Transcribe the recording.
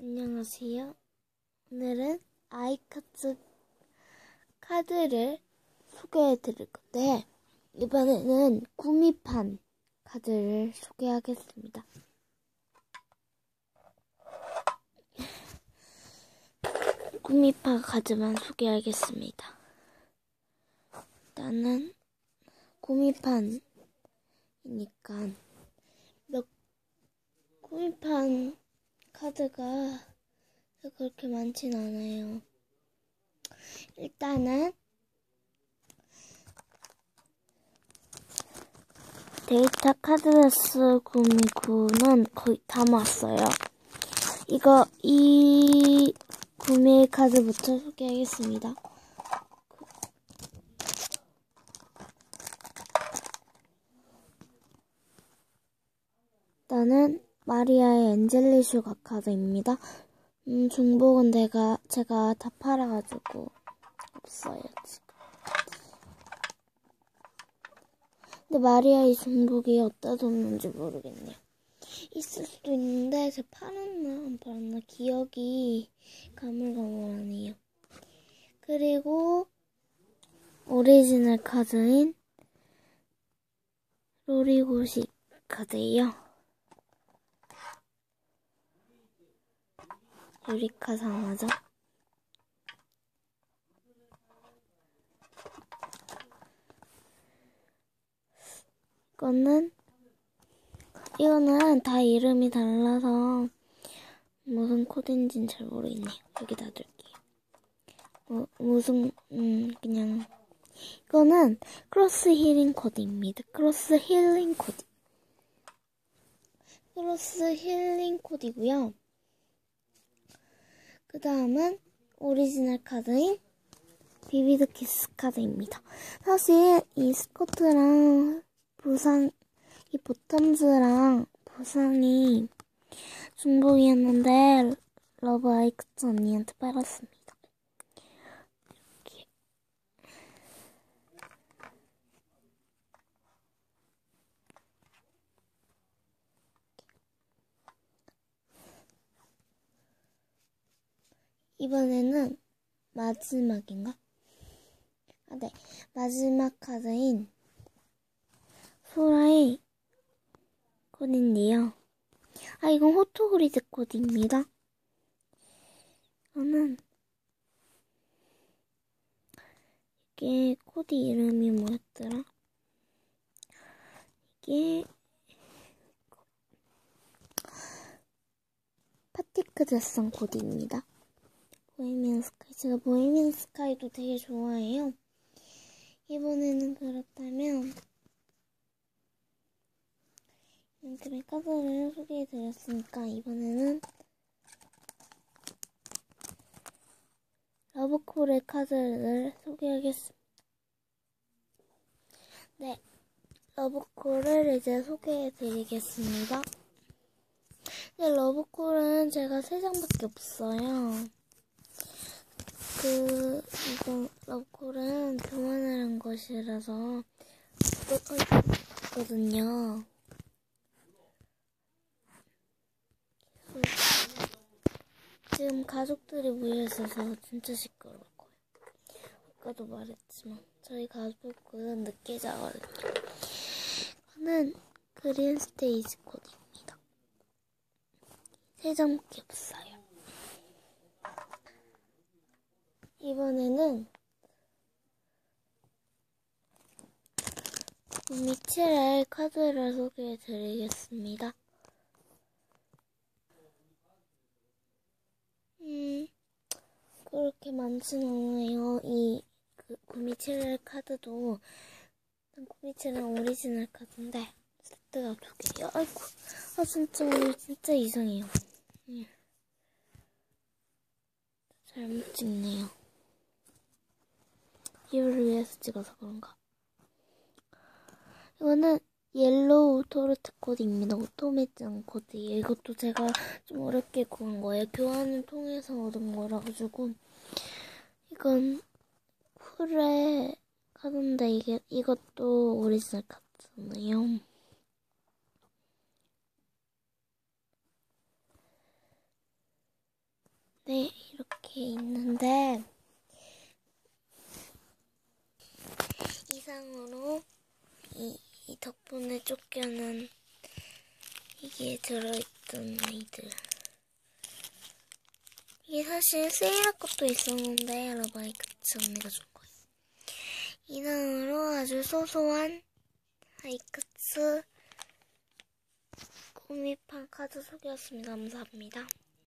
안녕하세요. 오늘은 아이카츠 카드를 소개해 드릴 건데, 이번에는 구미판 카드를 소개하겠습니다. 구미판 카드만 소개하겠습니다. 일단은 구미판이니까 몇 구미판 카드가 그렇게 많진 않아요. 일단은 데이터 카드레스 구미구는 거의 다 모았어요. 이거 이 구매 카드부터 소개하겠습니다. 일단은 마리아의 엔젤리 슈가 카드입니다. 음, 중복은 내가, 제가 다 팔아가지고 없어요, 지금. 근데 마리아의 중복이 어디다 뒀는지 모르겠네요. 있을 수도 있는데, 제가 팔았나, 안 팔았나, 기억이 가물가물하네요. 그리고, 오리지널 카드인 로리고식 카드예요. 유리카 상하죠? 이거는 이거는 다 이름이 달라서 무슨 코드인지는 잘 모르겠네요. 여기다 둘게요. 뭐, 무슨 음 그냥 이거는 크로스 힐링 코드입니다. 크로스 힐링 코드. 크로스 힐링 코드이고요. 그 다음은 오리지널 카드인 비비드 키스 카드입니다. 사실 이 스커트랑 부상, 이 보텀즈랑 부상이 중복이었는데 러브 아이크츠 언니한테 팔았습니다. 이번에는 마지막인가? 아, 네. 마지막 카드인 소라의 코드인데요. 아, 이건 호토그리드 코드입니다. 저는 이게 코드 이름이 뭐였더라? 이게 파티크 데성 코드입니다. 보헤미안 스카이. 제가 보헤미안 스카이도 되게 좋아해요. 이번에는 그렇다면 이만큼의 카드를 소개해드렸으니까 이번에는 러브콜의 카드를 소개하겠습니다. 네, 러브콜을 이제 소개해드리겠습니다. 네, 러브콜은 제가 세 장밖에 없어요. 그, 이거, 러브콜은 교환을 한 것이라서, 있거든요. 지금 가족들이 모여있어서 진짜 시끄러울 거예요. 아까도 말했지만, 저희 가족은 늦게 자거든요. 이거는 그린 스테이지 코드입니다. 세 장밖에 없어요. 이번에는 미칠의 카드를 소개해 드리겠습니다. 음, 그렇게 많진 않아요. 이, 그, 구미칠의 카드도, 구미칠은 오리지널 카드인데, 세트가 두 개요. 아이고, 아, 진짜, 오늘 진짜 이상해요. 음. 잘못 찍네요. 이유를 위해서 찍어서 그런가. 이거는 옐로우 토르트 코드입니다. 오토매장 코드예요. 이것도 제가 좀 어렵게 구한 거예요. 교환을 통해서 얻은 거라 가지고 이건 쿨의 카드인데 이게 이것도 오리지널 카드네요. 네, 이렇게 있는데, 이상으로, 이, 이 덕분에 쫓겨난 이게 들어있던 아이들. 이게 사실 세일할 것도 있었는데, 러바이크츠 언니가 준 거예요. 이상으로 아주 소소한 하이크츠 꾸미판 카드 소개였습니다. 감사합니다.